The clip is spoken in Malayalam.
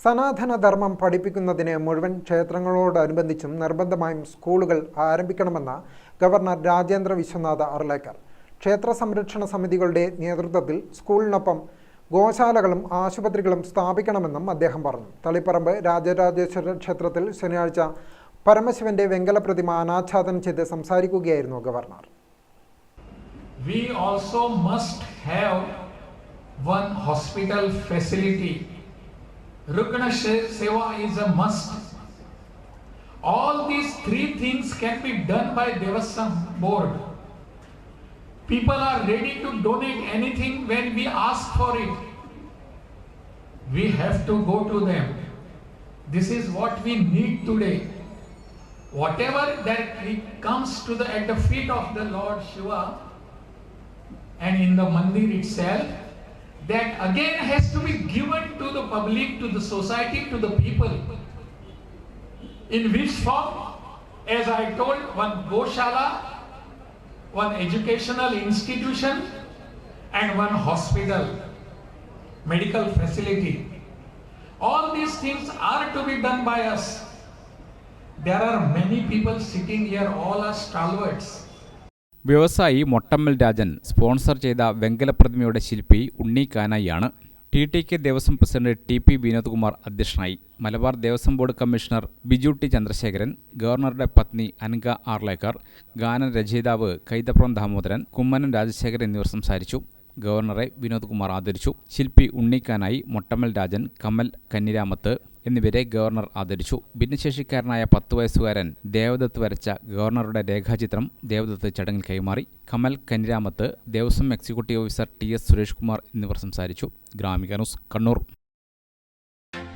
സനാതന ധർമ്മം പഠിപ്പിക്കുന്നതിന് മുഴുവൻ ക്ഷേത്രങ്ങളോടനുബന്ധിച്ചും നിർബന്ധമായും സ്കൂളുകൾ ആരംഭിക്കണമെന്ന ഗവർണർ രാജേന്ദ്ര വിശ്വനാഥ അർലേക്കർ ക്ഷേത്ര സംരക്ഷണ സമിതികളുടെ നേതൃത്വത്തിൽ സ്കൂളിനൊപ്പം ഗോശാലകളും ആശുപത്രികളും സ്ഥാപിക്കണമെന്നും അദ്ദേഹം പറഞ്ഞു തളിപ്പറമ്പ് രാജരാജേശ്വര ക്ഷേത്രത്തിൽ ശനിയാഴ്ച പരമശിവന്റെ വെങ്കല പ്രതിമ അനാച്ഛാദനം ചെയ്ത് സംസാരിക്കുകയായിരുന്നു governor we also must have one hospital facility. Rukna Seva is a must. All these three things can be done by Devasam board. People are ready to donate anything when we ask for it. We have to go to them. This is what we need today. Whatever that comes to the at the feet of the Lord Shiva, and in the mandir itself that again has to be given to the public to the society to the people. In which form? As i told one goshala one educational institution and one hospital medical facility. All these things are to be done by us. There are many people sitting here all are stalwarts വ്യവസായി മൊട്ടമ്മൽ രാജൻ സ്പോൺസർ ചെയ്ത വെങ്കല പ്രതിമയുടെ ശില്പി Unni കാനായിയാണ്. T T K Devaswom president T P Vinodkumar അധ്യക്ഷനായി. Malabar Devaswom board commissioner Biju T Chandrasekharan ഗവർണറുടെ പത്നി അൻക ആർലേക്കർ ഗാനരചയിതാവ് കൈതപ്രം ദാമോദരൻ കുമ്മനം രാജശേഖരൻ എന്നിവർ സംസാരിച്ചു. ഗവർണറെ വിനോദ്കുമാർ ആദരിച്ചു. ശില്പി ഉണ്ണിക്കാനായി മൊട്ടമ്മൽ രാജൻ കമൽ കന്നിരാമത്ത് എന്നിവരെ ഗവർണർ ആദരിച്ചു. ഭിന്നശേഷിക്കാരനായ പത്ത് വയസ്സുകാരൻ ദേവദത്ത് വരച്ച ഗവർണറുടെ രേഖാചിത്രം ദേവദത്ത് ചടങ്ങിൽ കൈമാറി. Kamal Kanniramath Devaswom executive officer T S Suresh Kumar എന്നിവർ സംസാരിച്ചു. Gramika news Kannur.